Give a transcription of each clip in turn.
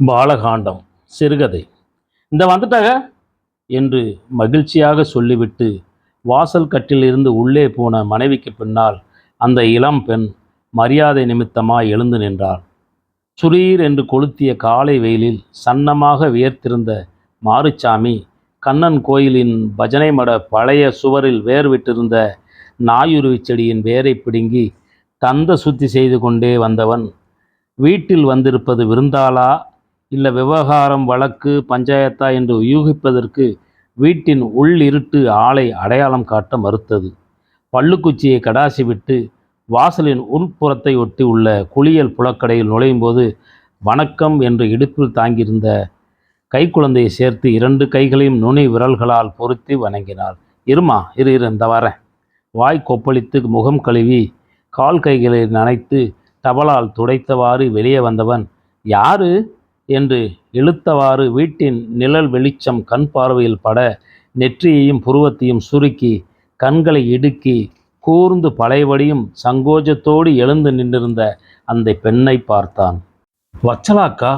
பாலகாண்டம் சிறுகதை. இந்த வந்துட்டாக? என்று மகிழ்ச்சியாக சொல்லிவிட்டு வாசல் கட்டிலிருந்து உள்ளே போன மனைவிக்கு பின்னால் அந்த இளம் பெண் மரியாதை நிமித்தமாய் எழுந்து நின்றாள். சுரீர் என்று கொளுத்திய காலை வெயிலில் சன்னமாக வியர்த்திருந்த மாரிச்சாமி கண்ணன் கோயிலின் பஜனை மட பழைய சுவரில் வேர் நாயுருவி செடியின் வேரை பிடுங்கி தந்த சுத்தி செய்து கொண்டே வந்தவன் வீட்டில் வந்திருப்பது விருந்தாளா? இல்லை விவகாரம் வழக்கு பஞ்சாயத்தா என்று யூகிப்பதற்கு வீட்டின் உள் இருட்டு ஆளை அடையாளம் காட்ட மறுத்தது. பள்ளுக்குச்சியை கடாசி விட்டு வாசலின் உள்புறத்தை ஒட்டி உள்ள குளியல் புலக்கடையில் நுழையும் போது வணக்கம் என்று இடுப்பில் தாங்கியிருந்த கைக்குழந்தையை சேர்த்து இரண்டு கைகளையும் நுனி விரல்களால் பொருத்தி வணங்கினார் இருமா இரு இரு இந்த வரேன். வாய் கொப்பளித்து முகம் கழுவி கால் கைகளை நனைத்து டவலால் துடைத்தவாறு வெளியே வந்தவன் யாரு? என்று இழுத்தவாறு வீட்டின் நிழல் வெளிச்சம் கண் பார்வையில் பட நெற்றியையும் புருவத்தையும் சுருக்கி கண்களை இடுக்கி கூர்ந்து பழையபடியும் சங்கோஜத்தோடு எழுந்து நின்றிருந்த அந்த பெண்ணை பார்த்தான். வச்சலாக்கா?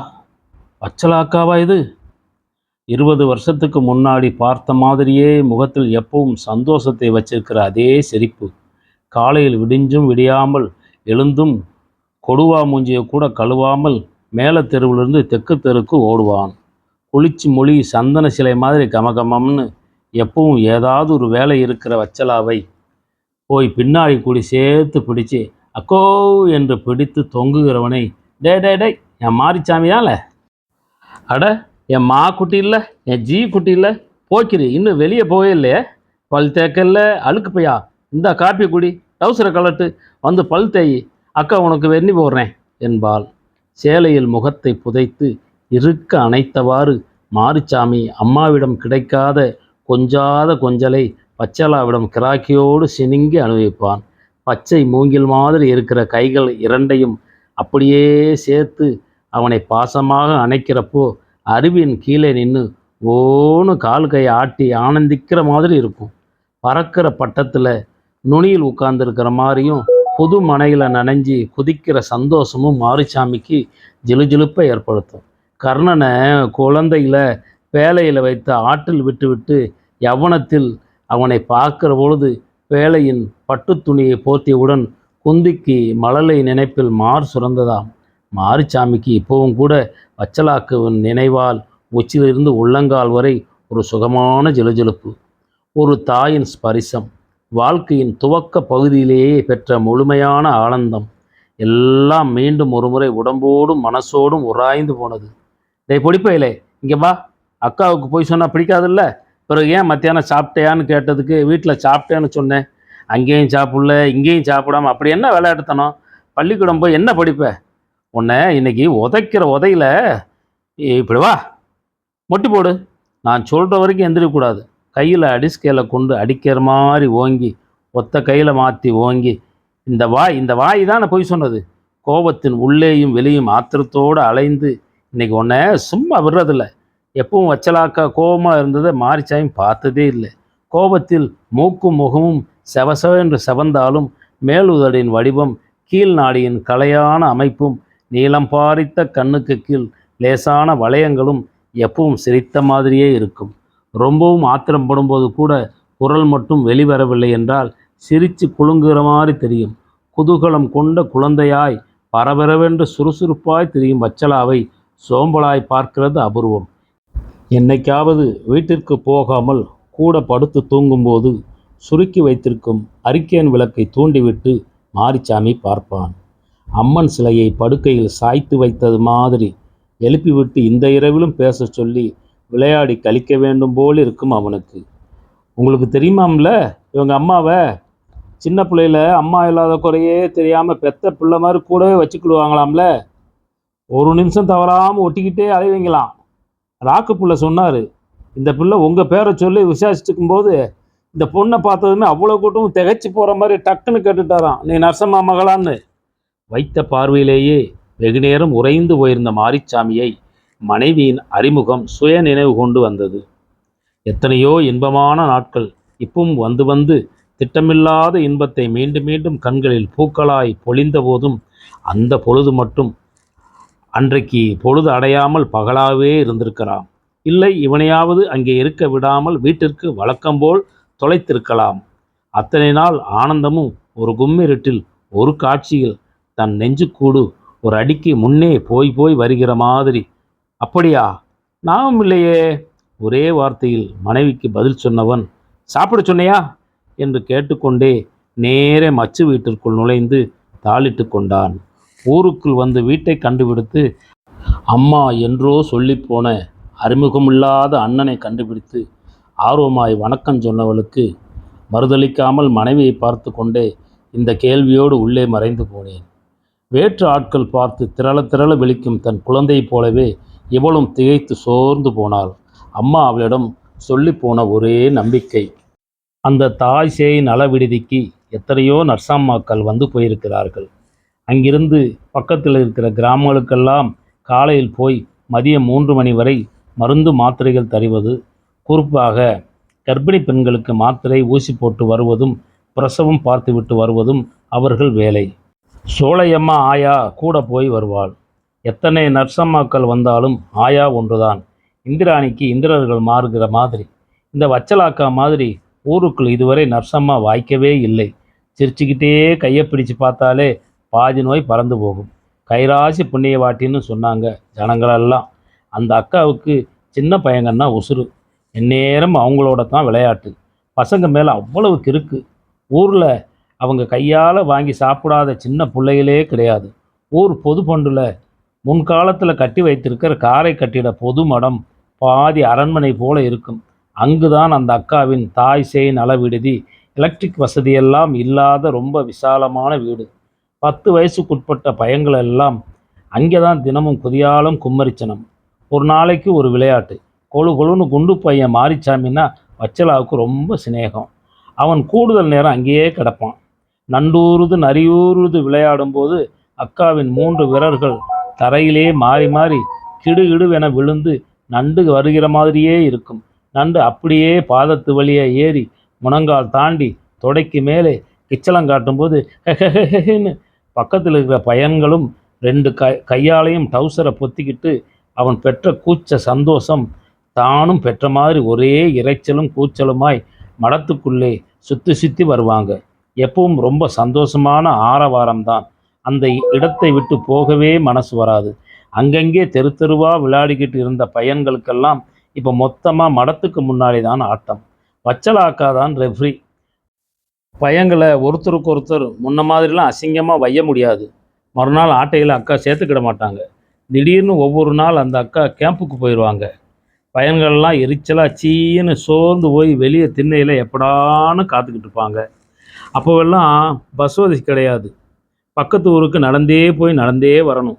வச்சலாக்காவா இது? இருபது வருஷத்துக்கு முன்னாடி பார்த்த மாதிரியே முகத்தில் எப்பவும் சந்தோஷத்தை வச்சிருக்கிற அதே சிரிப்பு. காலையில் விடிஞ்சும் விடியாமல் எழுந்தும் கொடுவா மூஞ்சியை கூட கழுவாமல் மேல தெருவிலிருந்து தெற்கு தெருக்கு ஓடுவான். குளிச்சு மொழி சந்தன சிலை மாதிரி கமகமம்னு எப்பவும் ஏதாவது ஒரு வேலை இருக்கிற வச்சலாவை போய் பின்னாடி கூடி சேர்த்து பிடிச்சு அக்கோ என்று பிடித்து தொங்குகிறவனை டே டே டே என் மாரிச்சாமியால? அட என் மா குட்டி இல்லை என் ஜீ குட்டி இல்லை போக்கிரி இன்னும் வெளியே போவே இல்லையே. பல் தேக்கல்ல அழுக்கு பையா. இந்த காப்பி குடி டவுசரை கலட்டு வந்து பல் தேய். அக்கா உனக்கு வெண்ணி போடுறேன் என்பாள். சேலையில் முகத்தை புதைத்து இருக்க அணைத்தவாறு மாரிச்சாமி அம்மாவிடம் கிடைக்காத கொஞ்சாத கொஞ்சலை பச்சலாவிடம் கிராக்கியோடு சினுங்கி அனுபவிப்பான் பச்சை மூங்கில் மாதிரி இருக்கிற கைகள் இரண்டையும் அப்படியே சேர்த்து அவனை பாசமாக அணைக்கிறப்போ அருவியின் கீழே நின்று ஓன்னு கால் கையை ஆட்டி ஆனந்திக்கிற மாதிரி இருக்கும். பறக்கிற பட்டத்தில் நுனியில் உட்கார்ந்துருக்கிற மாதிரியும் புது மனையில் நனைஞ்சி குதிக்கிற சந்தோஷமும் மாரிசாமிக்கு ஜிலுஜிலுப்பை ஏற்படுத்தும். கர்ணனை குழந்தையில் பேழையில் வைத்து ஆற்றில் விட்டுவிட்டு யவனத்தில் அவனை பார்க்கிற பொழுது பேழையின் பட்டு துணியை போர்த்தியவுடன் குந்திக்கு மழலை நினைப்பில் மார் சுரந்ததாம். மாரிச்சாமிக்கு இப்போவும் கூட வச்சலாக்குவின் நினைவால் உச்சியிலிருந்து உள்ளங்கால் வரை ஒரு சுகமான ஜிலுஜிலுப்பு. ஒரு தாயின் ஸ்பரிசம் வாழ்க்கையின் துவக்க பகுதியிலேயே பெற்ற முழுமையான ஆனந்தம். எல்லாம் மீண்டும் ஒருமுறை உடம்போடும் மனசோடும் உராய்ந்து போனது. டேய் பொடிப்பையிலே இங்கே வா. அக்காவுக்கு போய் சொன்னால் பிடிக்காதுல்ல? பிறகு ஏன் மத்தியானம் சாப்பிட்டேயான்னு கேட்டதுக்கு வீட்டில் சாப்பிட்டேன்னு சொன்னேன். அங்கேயும் சாப்பிடல இங்கேயும் சாப்பிடாம அப்படி என்ன விளையாட்டுத்தனம்? பள்ளிக்கூடம் போய் என்ன படிப்பேன் உன்னை இன்னைக்கு உதைக்கிற உதையில இப்படி வா. மொட்டி போடு. நான் சொல்கிற வரைக்கும் எந்திரிக்கக்கூடாது. கையில் அடிஸ்கேலை கொண்டு அடிக்கிற மாதிரி ஓங்கி ஒத்த கையில் மாற்றி ஓங்கி இந்த வாய் இந்த வாய் தான் போய் சொன்னது. கோபத்தின் உள்ளேயும் வெளியும் ஆத்திரத்தோடு அலைந்து இன்னைக்கு உன்னை சும்மா விடுறதில்ல. எப்பவும் வச்சலாக்கா கோபமாக இருந்ததை மாரிச்சாயும் பார்த்ததே இல்லை. கோபத்தில் மூக்கும் முகமும் செவசவென்று செவந்தாலும் மேலுதடின் வடிவம் கீழ் நாடியின் கலையான அமைப்பும் நீளம் பாரித்த கண்ணுக்கு கீழ் லேசான வளையங்களும் எப்பவும் சிரித்த மாதிரியே இருக்கும். ரொம்பவும் ஆத்திரம் படும்போது கூட குரல் மட்டும் வெளிவரவில்லை என்றால் சிரித்து குலுங்குகிற மாதிரி தெரியும். குதூகலம் கொண்ட குழந்தையாய் பரபரவென்று சுறுசுறுப்பாய் திரியும் வச்சலாவை சோம்பலாய் பார்க்கிறது அபூர்வம். என்னைக்காவது வீட்டிற்கு போகாமல் கூட படுத்து தூங்கும்போது சுருக்கி வைத்திருக்கும் அரிக்கேன் விளக்கை தூண்டிவிட்டு மாரிச்சாமி பார்ப்பான். அம்மன் சிலையை படுக்கையில் சாய்த்து வைத்தது மாதிரி எழுப்பிவிட்டு இந்த இரவிலும் பேச சொல்லி விளையாடி கழிக்க வேண்டும் போல் இருக்கும் அவனுக்கு. உங்களுக்கு தெரியுமாம்ல? இவங்க அம்மாவை சின்ன பிள்ளையில அம்மா இல்லாத குறையே தெரியாமல் பெத்த பிள்ளை மாதிரி கூடவே வச்சுக்கிடுவாங்களாம்ல? ஒரு நிமிஷம் தவறாமல் ஒட்டிக்கிட்டே அலைவீங்களாம். ராக்கு பிள்ளை சொன்னார் இந்த பிள்ளை உங்கள் பேரை சொல்லி விசாரிச்சுக்கும் போது இந்த பொண்ணை பார்த்ததுமே அவ்வளோ கூட்டமும் திகச்சு போகிற மாதிரி டக்குன்னு கேட்டுட்டாராம். நீ நரசம்மா மகளான்னு. வைத்த பார்வையிலேயே வெகுநேரம் உறைந்து போயிருந்த மாரிச்சாமியை மனைவியின் அறிமுகம் சுய நினைவு கொண்டு வந்தது. எத்தனையோ இன்பமான நாட்கள் இப்பவும் வந்து வந்து திட்டமில்லாத இன்பத்தை மீண்டும் மீண்டும் கண்களில் பூக்களாய் பொழிந்த போதும் அந்த பொழுது மட்டும் அன்றைக்கு பொழுது அடையாமல் பகலாகவே இருந்திருக்கலாம். இல்லை இவனையாவது அங்கே இருக்க விடாமல் வீட்டிற்கு வழக்கம்போல் தொலைத்திருக்கலாம். அத்தனை நாள் ஆனந்தமும் ஒரு கும்மிருட்டில் ஒரு காட்சியில் தன் நெஞ்சுக்கூடு ஒரு அடிக்கு முன்னே போய் போய் வருகிற மாதிரி. அப்படியா? நாமும் இல்லையே. ஒரே வார்த்தையில் மனைவிக்கு பதில் சொன்னவன் சாப்பிட சொன்னையா? என்று கேட்டுக்கொண்டே நேரே மச்சு வீட்டிற்குள் நுழைந்து தாளிட்டு கொண்டான். ஊருக்குள் வந்து வீட்டை கண்டுபிடித்து அம்மா என்றோ சொல்லிப்போன அறிமுகமில்லாத அண்ணனை கண்டுபிடித்து ஆர்வமாய் வணக்கம் சொன்னவளுக்கு மறுதளிக்காமல் மனைவியை பார்த்து கொண்டே இந்த கேள்வியோடு உள்ளே மறைந்து போனேன். வேற்று ஆட்கள் பார்த்து திரள திரள விழிக்கும் தன் குழந்தையைப் போலவே இவளும் திகைத்து சோர்ந்து போனாள். அம்மா அவளிடம் சொல்லிப்போன ஒரே நம்பிக்கை அந்த தாய் சேய் நலவிடுதிக்கு எத்தனையோ நர்சாம்மாக்கள் வந்து போயிருக்கிறார்கள். அங்கிருந்து பக்கத்தில் இருக்கிற கிராமங்களுக்கெல்லாம் காலையில் போய் மதியம் மூன்று மணி வரை மருந்து மாத்திரைகள் தருவது குறிப்பாக கர்ப்பிணி பெண்களுக்கு மாத்திரை ஊசி போட்டு வருவதும் பிரசவம் பார்த்துவிட்டு வருவதும் அவர்கள் வேலை. சோலையம்மா ஆயா கூட போய் வருவாள். எத்தனை நர்சம்மாக்கள் வந்தாலும் ஆயா ஒன்றுதான். இந்திராணிக்கு இந்திரர்கள் மாறுகிற மாதிரி. இந்த வச்சலாக்கா மாதிரி ஊருக்குள் இதுவரை நர்சம்மா வாய்க்கவே இல்லை. சிரிச்சுக்கிட்டே கையை பிடிச்சு பார்த்தாலே பாதி நோய் பறந்து போகும். கைராசி புண்ணியவாட்டின்னு சொன்னாங்க ஜனங்களெல்லாம். அந்த அக்காவுக்கு சின்ன பையங்கன்னா உசுறு. எந்நேரம் அவங்களோட தான் விளையாட்டு. பசங்க மேலே அவ்வளவு கிறுக்கு. ஊரில் அவங்க கையால் வாங்கி சாப்பிடாத சின்ன பிள்ளைகளே கிடையாது. ஊர் பொது பண்டில் முன்காலத்தில் கட்டி வைத்திருக்கிற காரை கட்டிட பொது மடம் பாதி அரண்மனை போல இருக்கும். அங்குதான் அந்த அக்காவின் தாய் சேய் நல விடுதி எலக்ட்ரிக் வசதியெல்லாம் இல்லாத ரொம்ப விசாலமான வீடு. பத்து வயசுக்குட்பட்ட பையங்கள் எல்லாம் அங்கே தான் தினமும் குதியாலும் கும்மரிச்சனம். ஒரு நாளைக்கு ஒரு விளையாட்டு. கொழு கொழுன்னு குண்டு பையன் மாரிச்சாமின்னா வச்சலாவுக்கு ரொம்ப சிநேகம். அவன் கூடுதல் நேரம் அங்கேயே கிடப்பான். நண்டூறுது நரியூறுது விளையாடும்போது அக்காவின் மூன்று விரல்கள் தரையிலே மாறி மாறி கிடுகிடுவென விழுந்து நண்டு வருகிற மாதிரியே இருக்கும். நண்டு அப்படியே பாதத்து வழியே ஏறி முனங்கால் தாண்டி தொடைக்கு மேலே கிச்சலம் காட்டும்போது ஹெஹெஹென்னு பக்கத்தில் இருக்கிற பையன்களும் ரெண்டு கை கையாலையும் டவுசரை பொத்திக்கிட்டு அவன் பெற்ற கூச்ச சந்தோஷம் தானும் பெற்ற மாதிரி ஒரே இரைச்சலும் கூச்சலுமாய் மடத்துக்குள்ளே சுற்றி சுற்றி வருவாங்க. எப்பவும் ரொம்ப சந்தோஷமான ஆரவாரம்தான். அந்த இடத்தை விட்டு போகவே மனசு வராது. அங்கங்கே தெரு தெருவாக விளையாடிக்கிட்டு இருந்த பையன்களுக்கெல்லாம் இப்போ மொத்தமாக மடத்துக்கு முன்னாடி தான் ஆட்டம். வச்சலாக்கா தான் ரெஃப்ரி பையங்களை ஒருத்தருக்கு ஒருத்தர் முன்ன மாதிரிலாம் அசிங்கமாக வைய முடியாது. மறுநாள் ஆட்டையில் அக்கா சேர்த்துக்கிட மாட்டாங்க. திடீர்னு ஒவ்வொரு நாள் அந்த அக்கா கேம்புக்கு போயிடுவாங்க பையன்கள்லாம் எரிச்சலாக சீன்னு சோர்ந்து போய் வெளியே திண்ணையில் எப்படான்னு காத்துக்கிட்டு இருப்பாங்க. அப்போவெல்லாம் பஸ் வசதி கிடையாது. பக்கத்து ஊருக்கு நடந்தே போய் நடந்தே வரணும்.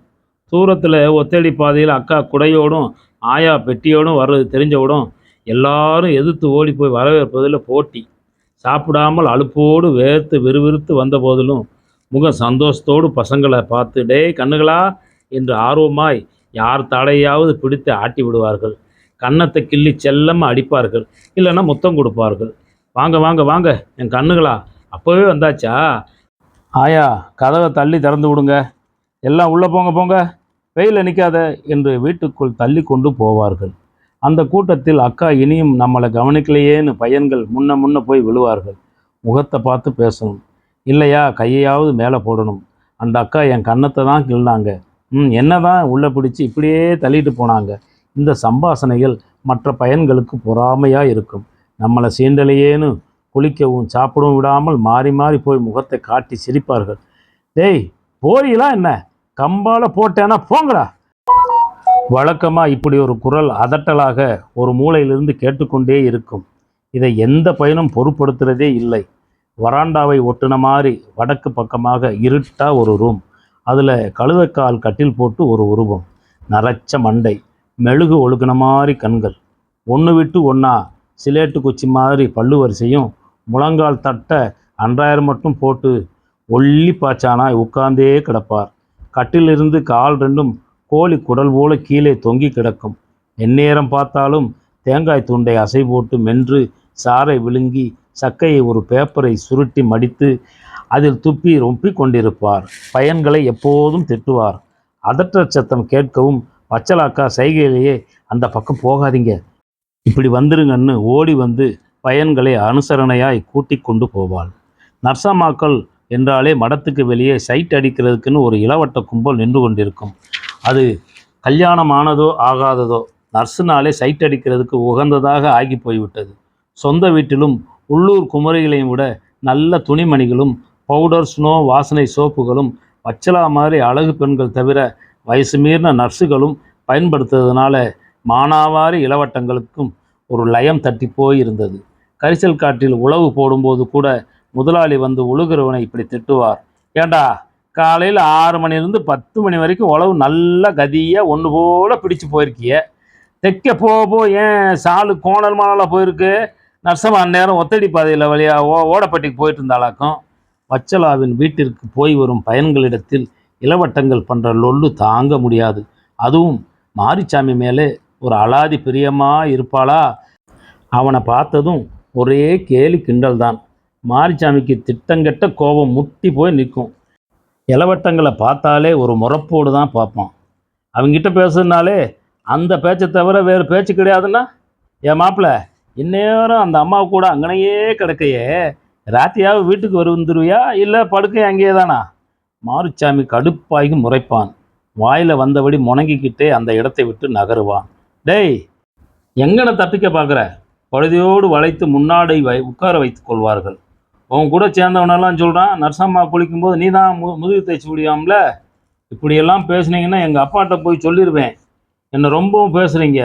தூரத்தில் ஒத்தடி பாதையில் அக்கா குடையோடும் ஆயா பெட்டியோடும் வர்றது தெரிஞ்சவிடும் எல்லாரும் எதிர்த்து ஓடி போய் வரவேற்பதில் போட்டி. சாப்பிடாமல் அலுப்போடு வேர்த்து விறுவிறுத்து வந்த போதிலும் முகம் சந்தோஷத்தோடு பசங்களை பார்த்து டேய் கண்ணுகளா என்று ஆர்வமாய் யார் தடையாவது பிடித்து ஆட்டி விடுவார்கள். கன்னத்தை கிள்ளி செல்லமாக அடிப்பார்கள். இல்லைன்னா முத்தம் கொடுப்பார்கள். வாங்க வாங்க வாங்க என் கண்ணுகளா அப்போவே வந்தாச்சா? ஆயா கதவை தள்ளி திறந்து விடுங்க. எல்லாம் உள்ளே போங்க போங்க. வெயிலில் நிற்காத என்று வீட்டுக்குள் தள்ளி கொண்டு போவார்கள். அந்த கூட்டத்தில் அக்கா இனியும் நம்மளை கவனிக்கலையேன்னு பையன்கள் முன்ன முன்ன போய் விழுவார்கள். முகத்தை பார்த்து பேசணும். இல்லையா கையையாவது மேலே போடணும். அந்த அக்கா என் கன்னத்தை தான் கிள்னாங்க. ம் என்ன தான் உள்ளே பிடிச்சி இப்படியே தள்ளிட்டு போனாங்க. இந்த சம்பாசனைகள் மற்ற பையன்களுக்கு பொறாமையாக இருக்கும். நம்மளை சீண்டலையேன்னு குளிக்கவும் சாப்பிடவும் விடாமல் மாறி மாறி போய் முகத்தை காட்டி சிரிப்பார்கள். டேய் போறீங்களா என்ன? கம்பால போட்டேன்னா போங்கடா. வழக்கமாக இப்படி ஒரு குரல் அதட்டலாக ஒரு மூலையிலிருந்து கேட்டுக்கொண்டே இருக்கும். இதை எந்த பயனும் பொருட்படுத்துகிறதே இல்லை. வராண்டாவை ஒட்டுன மாதிரி வடக்கு பக்கமாக இருட்டா ஒரு ரூம் அதில் கழுதக்கால் கட்டில் போட்டு ஒரு உருவம். நரைச்ச மண்டை. மெழுகு ஒழுகுன மாதிரி கண்கள். ஒன்று விட்டு ஒன்றா சிலேட்டு குச்சி மாதிரி பல்லு வரிசையும் முழங்கால் தட்ட அன்றாயிரம் மட்டும் போட்டு ஒல்லி பாய்ச்சானாய் உட்கார்ந்தே கிடப்பார். கட்டிலிருந்து கால் ரெண்டும் கோழி குடல் போல கீழே தொங்கி கிடக்கும். எந்நேரம் பார்த்தாலும் தேங்காய் துண்டை அசை போட்டு மென்று சாறை விழுங்கி சக்கையை ஒரு பேப்பரை சுருட்டி மடித்து அதில் துப்பி ரொப்பிக் கொண்டிருப்பார். பயன்களை எப்போதும் திட்டுவார். அதற்ற சத்தம் கேட்கவும் பச்சலாக்கா சைகையிலேயே அந்த பக்கம் போகாதீங்க. இப்படி வந்துருங்கன்னு ஓடி வந்து பயன்களை அனுசரணையாய் கூட்டிக் கொண்டு போவாள். நர்சாமாக்கள் என்றாலே மடத்துக்கு வெளியே சைட் அடிக்கிறதுக்குன்னு ஒரு இளவட்ட கும்பல் நின்று கொண்டிருக்கும். அது கல்யாணமானதோ ஆகாததோ நர்ஸுனாலே சைட் அடிக்கிறதுக்கு உகந்ததாக ஆகி போய்விட்டது. சொந்த வீட்டிலும் உள்ளூர் குமரிகளையும் விட நல்ல துணிமணிகளும் பவுடர் ஸ்னோ வாசனை சோப்புகளும் வச்சலா மாதிரி அழகு பெண்கள் தவிர வயசு மீறின நர்ஸுகளும் பயன்படுத்துறதுனால மானாவாரி இளவட்டங்களுக்கும் ஒரு லயம் தட்டி போயிருந்தது. கரிசல் காட்டில் உழவு போடும்போது கூட முதலாளி வந்து உழுகிறவனை இப்படி திட்டுவார். ஏண்டா காலையில் ஆறு மணிலேருந்து பத்து மணி வரைக்கும் உழவு நல்ல கதியாக ஒன்று போல பிடிச்சு போயிருக்கிய. தைக்க போக போ ஏன் சாலு கோணல் மானலாக போயிருக்கு? நர்சமா அந்நேரம் ஒத்தடி பாதையில் வழியாக ஓ ஓடப்பட்டிக்கு போயிட்டு இருந்தாலாக்கும் வச்சலாவின் வீட்டிற்கு போய் வரும் பயன்களிடத்தில் இளவட்டங்கள் பண்ணுற லொல்லு தாங்க முடியாது. அதுவும் மாரிச்சாமி மேலே ஒரு அலாதி பிரியமாக இருப்பாளா? அவனை பார்த்ததும் ஒரே கேலி கிண்டல் தான் மாரிச்சாமிக்கு திட்டங்கெட்ட கோபம் முட்டி போய் நிற்கும். இளவட்டங்களை பார்த்தாலே ஒரு முறப்போடு தான் பார்ப்போம் அவங்ககிட்ட பேசுனாலே அந்த பேச்சை தவிர வேறு பேச்சு கிடையாதுன்னா? என் மாப்பிள்ள இந்நேரம் அந்த அம்மா கூட அங்கனையே கிடக்கையே ராத்தியாவது வீட்டுக்கு வரு வந்துருவியா? இல்லை படுக்கை அங்கேயே தானா? மாரிச்சாமி கடுப்பாகி முறைப்பான். வாயில் வந்தபடி முணங்கிக்கிட்டே அந்த இடத்தை விட்டு நகருவான். டேய் எங்கன தப்பிக்க பார்க்குற? பழுதியோடு வளைத்து முன்னாடி வை உட்கார வைத்துக் கொள்வார்கள். உன் கூட சேர்ந்தவனெல்லாம் சொல்கிறான் நர்சம்மா குளிக்கும்போது நீ தான் மு முதுகு தைச்சி முடியாமல இப்படியெல்லாம் பேசுனீங்கன்னா எங்கள் அப்பாட்ட போய் சொல்லிடுவேன் என்னை ரொம்பவும் பேசுகிறீங்க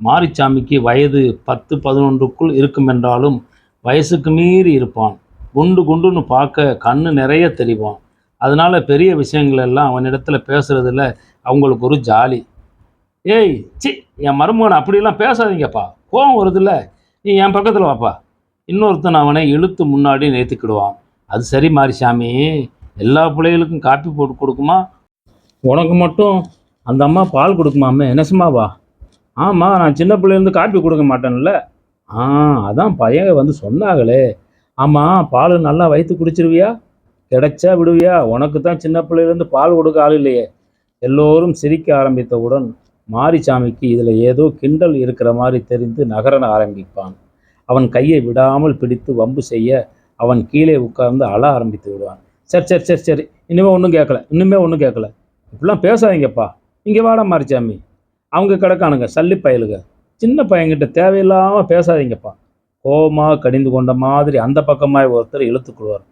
மாரிச்சாமிக்கு வயது பத்து பதினொன்றுக்குள் இருக்கும் என்றாலும் வயசுக்கு மீறி இருப்பான். குண்டு குண்டுன்னு பார்க்க கண்ணு நிறைய தெரிவான். அதனால் பெரிய விஷயங்கள் எல்லாம் அவனிடத்தில் பேசுகிறதுல அவங்களுக்கு ஒரு ஜாலி. ஏய் சி என் மருமகன் அப்படிலாம் பேசாதீங்கப்பா. கோவம் வருதுல்ல. நீ என் பக்கத்தில் வாப்பா. இன்னொருத்தன் அவனை இழுத்து முன்னாடி நேர்த்திக்கிடுவான். அது சரி மாரிசாமி எல்லா பிள்ளைகளுக்கும் காப்பி போட்டு கொடுக்குமா? உனக்கு மட்டும் அந்த அம்மா பால் கொடுக்குமாமே? நெசமாவா ஆமாம் நான் சின்ன பிள்ளைலேருந்து காப்பி கொடுக்க மாட்டேன்ல. ஆ அதான் பையன் வந்து சொன்னாங்களே. ஆமாம் பால் நல்லா வயிற்று குடிச்சிருவியா? கிடைச்சா விடுவியா? உனக்கு தான் சின்ன பிள்ளையிலேருந்து பால் கொடுக்க ஆள் இல்லையே. எல்லோரும் சிரிக்க ஆரம்பித்தவுடன் மாரிசாமிக்கு இதில் ஏதோ கிண்டல் இருக்கிற மாதிரி தெரிந்து நகரன ஆரம்பிப்பான். அவன் கையை விடாமல் பிடித்து வம்பு செய்ய அவன் கீழே உட்கார்ந்து அழ ஆரம்பித்து விடுவான். சரி சரி சரி சரி. இனிமே ஒன்றும் கேட்கல. இன்னுமே ஒன்றும் கேட்கல. இப்படிலாம் பேசாதீங்கப்பா. இங்கே வாடா மாரிச்சாமி. அவங்க கிடக்கானுங்க சல்லி பயலுக சின்ன பையன்கிட்ட தேவையில்லாமல் பேசாதீங்கப்பா. கோபமாக கடிந்து கொண்ட மாதிரி அந்த பக்கமாய் ஒருத்தர் இழுத்துக்கொள்வார்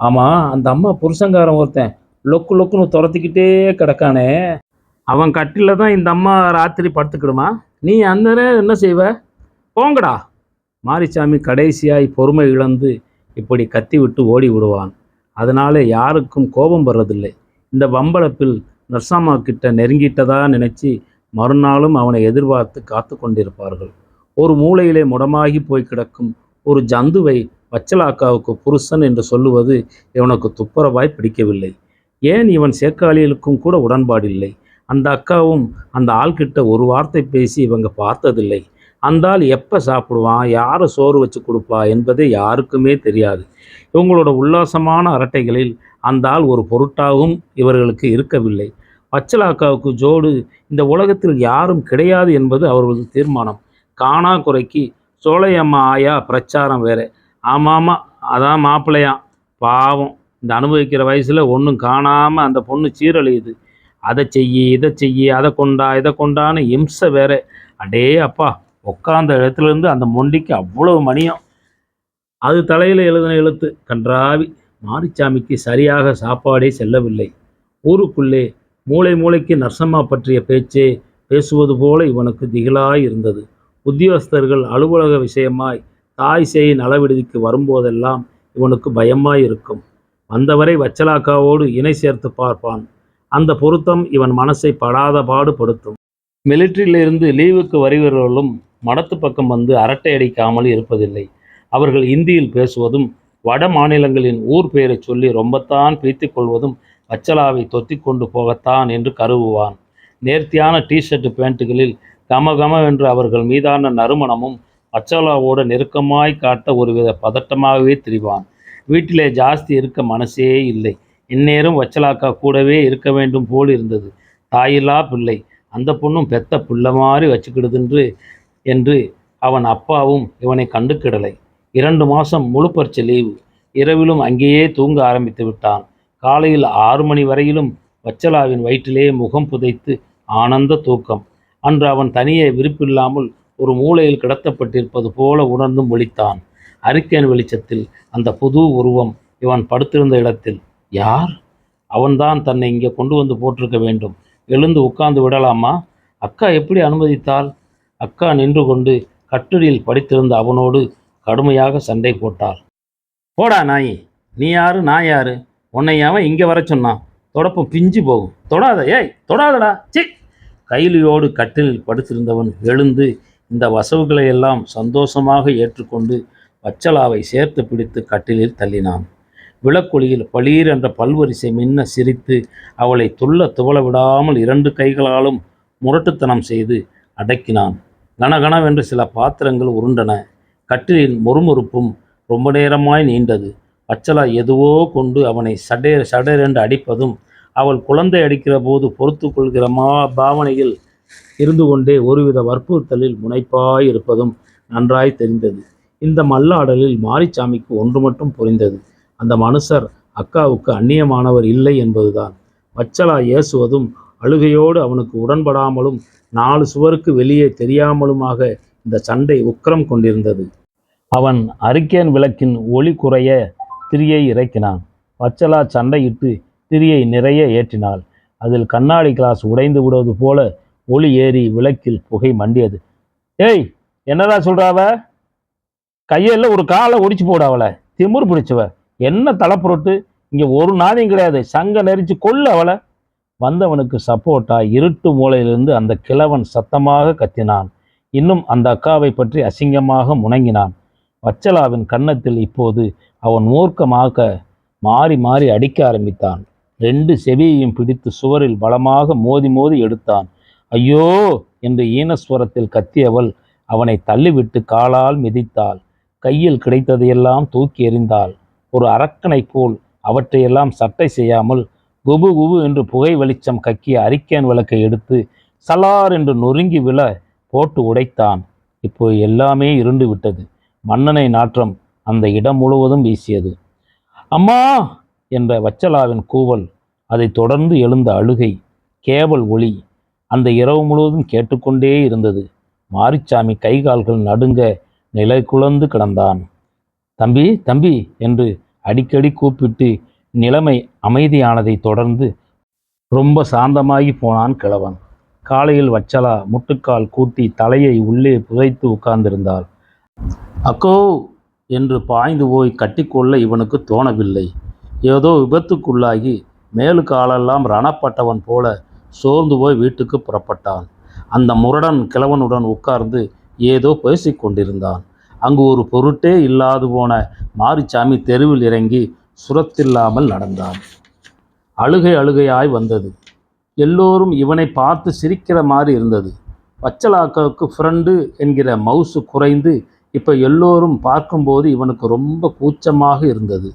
ஆமாம் அந்த அம்மா புருஷங்காரன் ஒருத்தன் லொக்கு லொக்குன்னு துரத்திக்கிட்டே கிடக்கானே. அவன் கட்டில தான் இந்த அம்மா ராத்திரி படுத்துக்கிடுமா? நீ அந்த என்ன செய்வ? போங்கடா. மாரிசாமி கடைசியாய் பொறுமை இழந்து இப்படி கத்தி விட்டு ஓடி விடுவான் அதனால யாருக்கும் கோபம் வர்றதில்லை. இந்த வம்பளப்பில் நர்சாமா கிட்ட நெருங்கிட்டதா நினைச்சு மறுநாளும் அவனை எதிர்பார்த்து காத்து கொண்டிருப்பார்கள். ஒரு மூலையிலே முடமாகி போய் கிடக்கும் ஒரு ஜந்துவை வச்சலாக்காவுக்கு புருஷன் என்று சொல்லுவது இவனுக்கு துப்புரவாய் பிடிக்கவில்லை. ஏன் இவன் சேக்காளிகளுக்கும் கூட உடன்பாடில்லை? அந்த அக்காவும் அந்த ஆள்கிட்ட ஒரு வார்த்தை பேசி இவங்க பார்த்ததில்லை. அந்த ஆள் எப்போ சாப்பிடுவான் யாரை சோறு வச்சு கொடுப்பா? என்பதே யாருக்குமே தெரியாது. இவங்களோட உல்லாசமான அரட்டைகளில் அந்த ஆள் ஒரு பொருட்டாகவும் இவர்களுக்கு இருக்கவில்லை. பச்சலாக்காவுக்கு ஜோடு இந்த உலகத்தில் யாரும் கிடையாது என்பது அவர்களது தீர்மானம். காணா குறைக்கு சோழையம்மா ஆயா பிரச்சாரம் வேற. ஆமாமா அதான் மாப்பிள்ளையாம். பாவம் இந்த அனுபவிக்கிற வயசில் ஒன்றும் காணாமல் அந்த பொண்ணு சீரழியுது. அதை செய்யி இதை செய்யி அதை கொண்டா இதை கொண்டான்னு இம்சை வேற. அடே அப்பா உட்காந்த இடத்துலேருந்து அந்த மொண்டிக்கு அவ்வளவு மணியம். அது தலையில் எழுதின எழுத்து கன்றாவி மாரிச்சாமிக்கு சரியாக சாப்பாடே செல்லவில்லை. ஊருக்குள்ளே மூளை மூளைக்கு நர்சம்மா பற்றிய பேச்சே பேசுவது போல இவனுக்கு திகிலாய் இருந்தது. உத்தியோகஸ்தர்கள் அலுவலக விஷயமாய் தாய் செய்யின் அளவிடுதிக்கு வரும்போதெல்லாம் இவனுக்கு பயமாய் இருக்கும். வந்தவரை வச்சலாக்காவோடு இணை சேர்த்து பார்ப்பான். அந்த பொருத்தம் இவன் மனசை படாத பாடுபடுத்தும் மிலிட்ரியிலிருந்து லீவுக்கு வருகிறவர்களும் மடத்து பக்கம் வந்து அரட்டை அடிக்காமல் இருப்பதில்லை. அவர்கள் இந்தியில் பேசுவதும் வட மாநிலங்களின் ஊர் பெயரைச் சொல்லி ரொம்பத்தான் பீத்திக் கொள்வதும் வச்சலாவை தொத்தி கொண்டு போகத்தான் என்று கருவுவான் நேர்த்தியான டிஷர்ட் பேண்ட்டுகளில் கம என்று அவர்கள் மீதான நறுமணமும் அச்சலாவோடு நெருக்கமாய் காட்ட ஒருவித பதட்டமாகவே திரிவான். வீட்டிலே ஜாஸ்தி இருக்க மனசே இல்லை. இந்நேரம் வச்சலாக்கா கூடவே இருக்க வேண்டும் போல் இருந்தது. தாயில்லா பிள்ளை அந்த பொண்ணும் பெத்த பிள்ளை மாதிரி வச்சுக்கிடுதுன்று என்று அவன் அப்பாவும் இவனை கண்டுக்கிடலை. இரண்டு மாதம் முழு பரிச்சை லீவு. இரவிலும் அங்கேயே தூங்க ஆரம்பித்து விட்டான். காலையில் ஆறு மணி வரையிலும் வச்சலாவின் வயிற்றிலே முகம் புதைத்து ஆனந்த தூக்கம். அன்று அவன் தனியே விருப்பில்லாமல் ஒரு மூலையில் கிடத்தப்பட்டிருப்பது போல உணர்ந்தும் ஒழித்தான் அரிக்கேன் வெளிச்சத்தில் அந்த புது உருவம் இவன் படுத்திருந்த இடத்தில் யார்? அவன்தான் தன்னை இங்கே கொண்டு வந்து போட்டிருக்க வேண்டும். எழுந்து உட்கார்ந்து விடலாமா? அக்கா எப்படி அனுமதித்தாள்? அக்கா நின்று கொண்டு கட்டிலில் படித்திருந்த அவனோடு கடுமையாக சண்டை போட்டாள். போடா நாய் நீ யாரு நான் யாரு? உன்னை அவன் இங்கே வர சொன்னான். தொடப்பம் பிஞ்சு போகும். தொடாத ஏய் தொடாதடா. சி. கைலியோடு கட்டிலில் படுத்திருந்தவன் எழுந்து இந்த வசவுகளை எல்லாம் சந்தோஷமாக ஏற்றுக்கொண்டு வச்சலாவை சேர்த்து பிடித்து கட்டிலில் தள்ளினான். விளக்கொலியில் பளீர் என்ற பல்வரிசை மின்ன சிரித்து அவளை துள்ள துவள விடாமல் இரண்டு கைகளாலும் முரட்டுத்தனம் செய்து அடக்கினான். கனகனவென்று சில பாத்திரங்கள் உருண்டன. கட்டிலின் மொறுமொறுப்பும் ரொம்ப நேரமாய் நீண்டது. பச்சலா எதுவோ கொண்டு அவனை சடேர் சடேரென்று அடிப்பதும் அவள் குழந்தை அடிக்கிற போது பொறுத்து கொள்கிற மா பாவனையில் இருந்து கொண்டே ஒருவித வற்புறுத்தலில் முனைப்பாய் இருப்பதும் நன்றாய் தெரிந்தது. இந்த மல்லாடலில் மாரிச்சாமிக்கு ஒன்று மட்டும் புரிந்தது. அந்த மனுஷர் அக்காவுக்கு அந்நியமானவர் இல்லை என்பதுதான். வச்சலா ஏசுவதும் அழுகையோடு அவனுக்கு உடன்படாமலும் நாலு சுவருக்கு வெளியே தெரியாமலுமாக இந்த சண்டை உக்கிரம் கொண்டிருந்தது. அவன் அரிக்கேன் விளக்கின் ஒளி குறைய திரியை இறக்கினான். வச்சலா சண்டையிட்டு திரியை நிறைய ஏற்றினாள். அதில் கண்ணாடி கிளாஸ் உடைந்து விடுவது போல ஒளி ஏறி விளக்கில் புகை மண்டியது. ஏய் என்னடா சொல்றாவ கையில ஒரு காலை ஒடிச்சு போடாவல திமுர் பிடிச்சவ. என்ன தலைப்புரட்டு? இங்கே ஒரு நாதையும் கிடையாது. சங்க நெரிச்சு கொள்ள அவளை. வந்தவனுக்கு சப்போர்ட்டா இருட்டு மூலையிலிருந்து அந்த கிழவன் சத்தமாக கத்தினான். இன்னும் அந்த அக்காவை பற்றி அசிங்கமாக முணங்கினான். வச்சலாவின் கன்னத்தில் இப்போது அவன் மூர்க்கமாக மாறி மாறி அடிக்க ஆரம்பித்தான். ரெண்டு செவியையும் பிடித்து சுவரில் பலமாக மோதி மோதி எடுத்தான். ஐயோ! என்று ஈனஸ்வரத்தில் கத்தியவள் அவனை தள்ளிவிட்டு காலால் மிதித்தாள். கையில் கிடைத்ததையெல்லாம் தூக்கி எறிந்தாள். ஒரு அரக்கனை போல் அவற்றையெல்லாம் சட்டை செய்யாமல் குபு குபு என்று புகை வெளிச்சம் கக்கிய அரிக்கேன் விளக்கை எடுத்து சலார் என்று நொறுங்கி விழ போட்டு உடைத்தான். இப்போ எல்லாமே இருண்டு விட்டது. மன்னனை நாற்றம் அந்த இடம் முழுவதும் வீசியது. அம்மா! என்ற வச்சலாவின் கூவல் அதை தொடர்ந்து எழுந்த அழுகை கேவல் ஒளி அந்த இரவு முழுவதும் கேட்டுக்கொண்டே இருந்தது. மாரிச்சாமி கைகால்கள் நடுங்க நிலை குழந்து கிடந்தான். தம்பி தம்பி என்று அடிக்கடி கூப்பிட்டு நிலைமை அமைதியானதைத் தொடர்ந்து ரொம்ப சாந்தமாகி போனான் கிழவன். காலையில் வச்சலா முட்டுக்கால் கூட்டி தலையை உள்ளே புதைத்து உட்கார்ந்திருந்தாள். அக்கோ என்று பாய்ந்து போய் கட்டிக்கொள்ள இவனுக்கு தோணவில்லை. ஏதோ விபத்துக்குள்ளாகி மேலு காலெல்லாம் ரணப்பட்டவன் போல சோர்ந்து போய் வீட்டுக்கு புறப்பட்டான். அந்த முரடன் கிழவனுடன் உட்கார்ந்து ஏதோ பேசிக் கொண்டிருந்தான் அங்கு ஒரு பொருட்டே இல்லாது போன மாரிச்சாமி தெருவில் இறங்கி சுரத்தில்லாமல் நடந்தான். அழுகை அழுகையாய் வந்தது. எல்லோரும் இவனை பார்த்து சிரிக்கிற மாதிரி இருந்தது. வச்சலாக்காவுக்கு ஃப்ரெண்டு என்கிற மவுசு குறைந்து இப்போ எல்லோரும் பார்க்கும்போது இவனுக்கு ரொம்ப கூச்சமாக இருந்தது.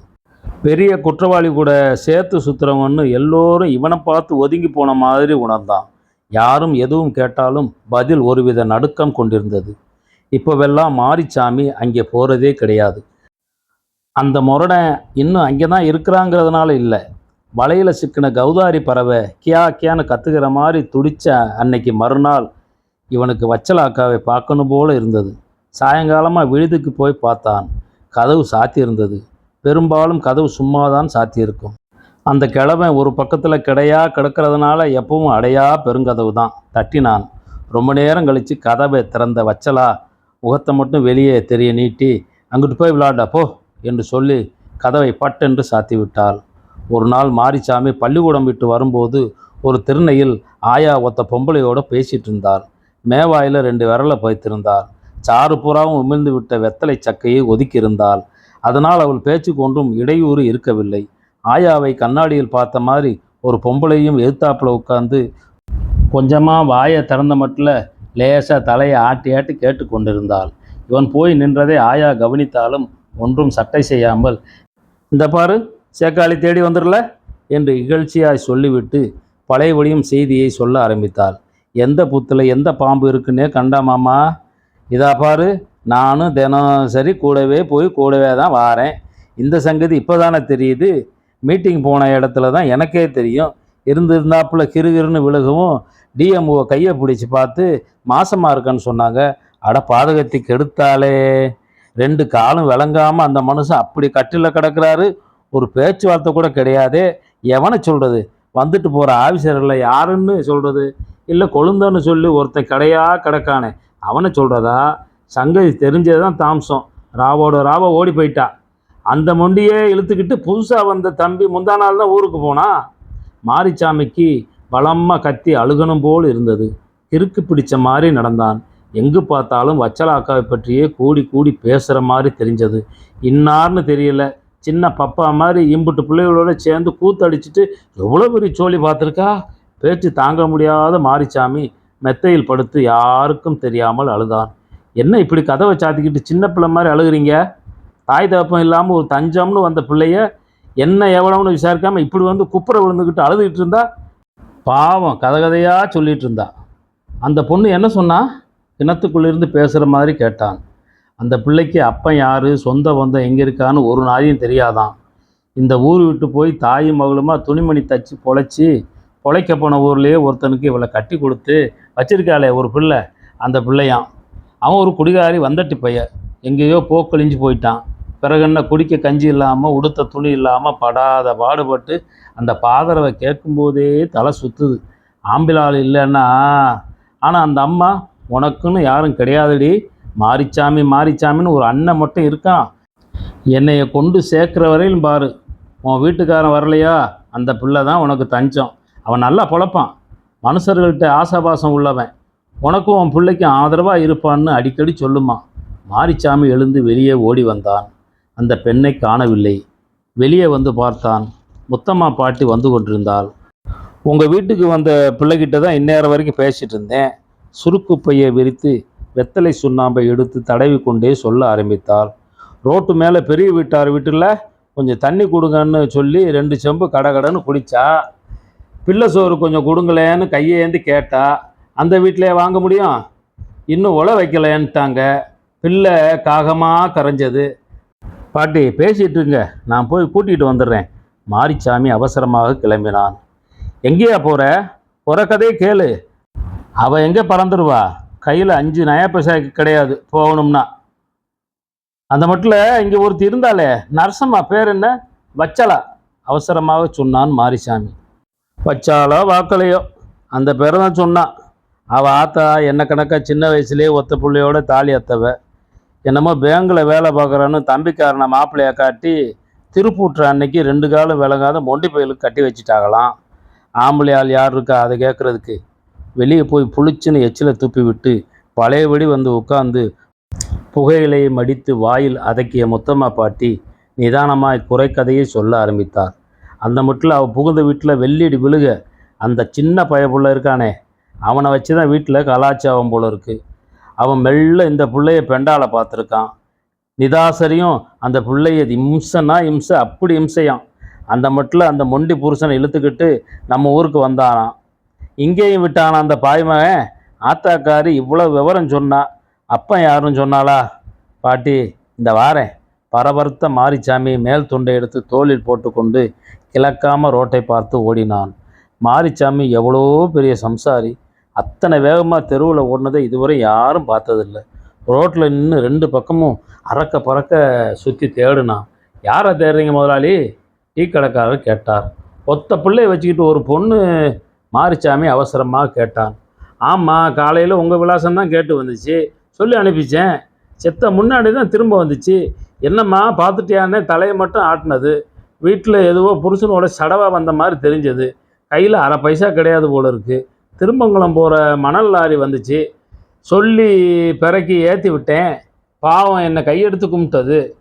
பெரிய குற்றவாளி கூட சேர்த்து சுத்துறவன்னு எல்லோரும் இவனை பார்த்து ஒதுங்கி போன மாதிரி உணர்ந்தான். யாரும் எதுவும் கேட்டாலும் பதில் ஒருவித நடுக்கம் கொண்டிருந்தது. இப்போவெல்லாம் மாரிச்சாமி அங்கே போகிறதே கிடையாது. அந்த முரடன் இன்னும் அங்கே தான் இருக்கிறாங்கிறதுனால இல்லை. வலையில் சிக்கின கௌதாரி பறவை கியா கியான்னு கத்துக்கிற மாதிரி துடித்த அன்னைக்கு மறுநாள் இவனுக்கு வச்சலாக்காவை பார்க்கணும் போல இருந்தது. சாயங்காலமாக விழுதுக்கு போய் பார்த்தான். கதவு சாத்தியிருந்தது. பெரும்பாலும் கதவு சும்மாதான் சாத்தியிருக்கும். அந்த கிழவன் ஒரு பக்கத்தில் கிடையா கிடக்கிறதுனால எப்பவும் அடையா பெருங்கதவு தான் தட்டினான். ரொம்ப நேரம் கழித்து கதவை திறந்த வச்சலா முகத்தை மட்டும் வெளியே தெரிய நீட்டி அங்கிட்டு போய் விளாடா போ என்று சொல்லி கதவை பட்டென்று சாத்தி விட்டாள் ஒரு நாள் மாரிசாமி பள்ளிக்கூடம் விட்டு வரும்போது ஒரு திருநையில் ஆயா ஒத்த பொம்பளையோடு பேசிட்டு இருந்தார். மேவாயில் ரெண்டு விரலை வைத்திருந்தாள் சாறு புறாவும் உமிழ்ந்து விட்ட வெத்தலை சக்கையை ஒதுக்கியிருந்தாள் அதனால் அவள் பேச்சுக்கு ஒன்றும் இடையூறு இருக்கவில்லை. ஆயாவை கண்ணாடியில் பார்த்த மாதிரி ஒரு பொம்பளையும் எதிர்த்தாப்புல உட்கார்ந்து கொஞ்சமாக வாயை திறந்த மட்டில் லேசாக தலையை ஆட்டி ஆட்டி கேட்டு கொண்டிருந்தாள். இவன் போய் நின்றதை ஆயா கவனித்தாலும் ஒன்றும் சட்டை செய்யாமல் இந்த பாரு சேக்காளி தேடி வந்துடல என்று இகழ்ச்சியாய் சொல்லிவிட்டு பழையபடியும் செய்தியை சொல்ல ஆரம்பித்தாள். எந்த புத்தில் எந்த பாம்பு இருக்குன்னே கண்டா மாமா. இதா பாரு நானும் தினம் சரி கூடவே போய் கூடவே தான் வாரேன். இந்த சங்கதி இப்போ தானே தெரியுது. மீட்டிங் போன இடத்துல தான் எனக்கே தெரியும். இருந்திருந்தாப்புல கிருகிருன்னு கிறுகிறுன்னு விழுகவும் டிஎம்ஓ கையை பிடிச்சி பார்த்து மாசமாக இருக்கன்னு சொன்னாங்க. அட பாதகத்தை கெடுத்தாலே ரெண்டு காலும் விளங்காமல் அந்த மனுஷன் அப்படி கட்டில் கிடக்குறாரு. ஒரு பேச்சுவார்த்தை கூட கிடையாதே. எவனை சொல்கிறது வந்துட்டு போகிற ஆஃபீஸர்களை யாருன்னு சொல்கிறது இல்லை கொழுந்தன்னு சொல்லி ஒருத்தன் கடையாக கிடக்கானே. அவனை சொல்கிறதா சங்கதி தெரிஞ்சது தான் தாம்சம். ராவோட ராவ ஓடி போயிட்டா. அந்த மொண்டியே இழுத்துக்கிட்டு புதுசாக வந்த தம்பி முந்தா நாள் தான் ஊருக்கு போனான் மாரிச்சாமிக்கு பலமாக கத்தி அழுகணும் போல் இருந்தது. கிறுக்கு பிடிச்ச மாதிரி நடந்தான். எங்கு பார்த்தாலும் வச்சலாக்காவை பற்றியே கூடி கூடி பேசுகிற மாதிரி தெரிஞ்சது. இன்னார்னு தெரியல. சின்ன பப்பா மாதிரி இம்புட்டு பிள்ளைகளோட சேர்ந்து கூத்தடிச்சிட்டு எவ்வளோ பெரிய சோழி பார்த்துருக்கா? பேச்சு தாங்க முடியாத மாரிச்சாமி மெத்தையில் படுத்து யாருக்கும் தெரியாமல் அழுதான். என்ன இப்படி கதவை சாத்திக்கிட்டு சின்ன பிள்ளை மாதிரி அழுகுறீங்க? தாய் தகப்பம் இல்லாமல் ஒரு தஞ்சம்னு வந்த பிள்ளைய என்ன எவ்வளவுன்னு விசாரிக்காமல் இப்படி வந்து குப்புற விழுந்துக்கிட்டு அழுதுகிட்டு இருந்தா? பாவம் கதகதையாக சொல்லிகிட்டு சொல்லிட்டு இருந்தா. அந்த பொண்ணு என்ன சொன்னா? கிணத்துக்குள்ளிருந்து பேசுகிற மாதிரி கேட்டான். அந்த பிள்ளைக்கு அப்பன் யார்? சொந்த பந்தம் எங்கே இருக்கான்னு ஒரு நாளையும் தெரியாதான். இந்த ஊர் விட்டு போய் தாயும் மகளுமா துணிமணி தச்சு பொழைச்சி பொழைக்க போன ஊர்லேயே ஒருத்தனுக்கு இவளை கட்டி கொடுத்து வச்சிருக்காளே ஒரு பிள்ளை அந்த பிள்ளையான் அவன் ஒரு குடிகாரி வந்தட்டு பையன். எங்கேயோ போக்கழிஞ்சு போயிட்டான். பிறகு என்ன குடிக்க கஞ்சி இல்லாமல் உடுத்த துணி இல்லாமல் படாத பாடுபட்டு அந்த பாதரவை கேட்கும்போதே தலை சுற்றுது ஆம்பிளால் இல்லைன்னா ஆனால் அந்த அம்மா உனக்குன்னு யாரும் கிடையாதுடி. மாரிச்சாமி மாரிச்சாமின்னு ஒரு அண்ணன் மட்டும் இருக்கான். என்னைய கொண்டு சேர்க்குற வரையிலும் பாரு. உன் வீட்டுக்காரன் வரலையா? அந்த பிள்ளை தான் உனக்கு தஞ்சம். அவன் நல்லா பொழப்பான். மனுஷர்கள்ட்ட ஆசாபாசம் உள்ளவன். உனக்கும் உன் பிள்ளைக்கும் ஆதரவாக இருப்பான்னு அடிக்கடி சொல்லுமா. மாரிச்சாமி எழுந்து வெளியே ஓடி வந்தான். அந்த பெண்ணை காணவில்லை. வெளியே வந்து பார்த்தான். முத்தம்மா பாட்டி வந்து கொண்டிருந்தாள். உங்கள் வீட்டுக்கு வந்த பிள்ளைகிட்ட தான் இந்நேரம் வரைக்கும் பேசிகிட்டு இருந்தேன். சுருக்கு பையை விரித்து வெத்தலை சுண்ணாம்பை எடுத்து தடவி கொண்டே சொல்ல ஆரம்பித்தாள். ரோட்டு மேலே பெரிய வீட்டார் வீட்டில் கொஞ்சம் தண்ணி கொடுங்கன்னு சொல்லி ரெண்டு செம்பு கடகடன்னு குடித்தா பிள்ளை சோறு கொஞ்சம் கொடுங்களேன்னு கையை ஏந்தி கேட்டா அந்த வீட்டிலே வாங்க முடியும்? இன்னும் உழ வைக்கலைன்ட்டாங்க பிள்ளை காகமாக கரைஞ்சது. பாட்டி பேசிட்டு இருங்க. நான் போய் கூட்டிகிட்டு வந்துடுறேன். மாரிச்சாமி அவசரமாக கிளம்பினான். எங்கேயா போகிற ஒரு கதையை கேளு. அவள் எங்கே பறந்துடுவா கையில் அஞ்சு நயா பைசா கிடையாது. போகணும்னா. அந்த மட்டும் இங்கே ஒருத்தர் இருந்தாளே. நரசம்மா பேர் என்ன? வச்சலா. அவசரமாக சொன்னான் மாரிசாமி வச்சாலோ வாக்கலையோ அந்த பேரை தான் சொன்னான் அவள் ஆத்தா என்ன கணக்கா சின்ன வயசுலேயே ஒத்த பிள்ளையோட தாலி அத்தவ. என்னமோ பேங்கில் வேலை பார்க்குறான்னு தம்பிக்காரனை மாப்பிள்ளையை காட்டி திருப்பூற்று அன்னைக்கு ரெண்டு காலம் விளங்காத மொண்டி பயலுக்கு கட்டி வச்சிட்டாங்களாம். ஆம்பளை ஆள் யார் இருக்கா? அதை கேட்குறதுக்கு. வெளியே போய் புளிச்சுன்னு எச்சில துப்பி விட்டு பழையபடி வந்து உட்காந்து புகையிலையை மடித்து வாயில் அதக்கிய முத்தம்மா பாட்டி நிதானமாய் குறைக்கதையை சொல்ல ஆரம்பித்தார். அந்த முட்டில் அவள் புகுந்த வீட்டில் வெள்ளிடி விழுக அந்த சின்ன பயப்புள்ள இருக்கானே. அவனை வச்சு தான் வீட்டில் கலாச்சாரம் போல இருக்குது அவன் மெல்ல இந்த பிள்ளைய பெண்டால பார்த்துருக்கான். நிதாசரியும் அந்த பிள்ளைய இம்சனா இம்ச அப்படி இம்சையாம். அந்த மட்டில் அந்த மொண்டி புருஷனை இழுத்துக்கிட்டு நம்ம ஊருக்கு வந்தானாம் இங்கேயும் விட்டானா அந்த பாய்மகன். ஆத்தாக்காரி இவ்வளோ விவரம் சொன்னா அப்பன் யாரும் சொன்னாளா? பாட்டி இந்த வாரேன். பரபரத்த மாரிச்சாமி மேல் துண்டை எடுத்து தோளில் போட்டுக்கொண்டு கிழக்காம ரோட்டை பார்த்து ஓடினான். மாரிச்சாமி எவ்வளோ பெரிய சம்சாரி. அத்தனை வேகமாக தெருவில் ஓடினதை இதுவரை யாரும் பார்த்ததில்ல. ரோட்டில் நின்று ரெண்டு பக்கமும் அறக்க பறக்க சுற்றி தேடினான். யாரை தேடுறீங்க முதலாளி? டீ கடைக்காரர் கேட்டார். ஒத்த பிள்ளையை வச்சுக்கிட்டு ஒரு பொண்ணு மாரிச்சாமி அவசரமாக கேட்டான். ஆமாம் காலையில் உங்கள் விலாசம் தான் கேட்டு வந்துச்சு. சொல்லி அனுப்பிச்சேன். செத்த முன்னாடி தான் திரும்ப வந்துச்சு. என்னம்மா பார்த்துட்டியானே தலையை மட்டும் ஆட்டினது. வீட்டில் எதுவோ புருஷனோட சடவாக வந்த மாதிரி தெரிஞ்சது. கையில் அரை பைசா கிடையாது போல இருக்குது திருமங்கலம் போகிற மணல் லாரி வந்துச்சு. சொல்லி பிறக்கி ஏற்றி விட்டேன். பாவம் என்னை கையெடுத்து கும்பிட்டது.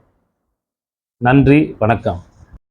நன்றி வணக்கம்.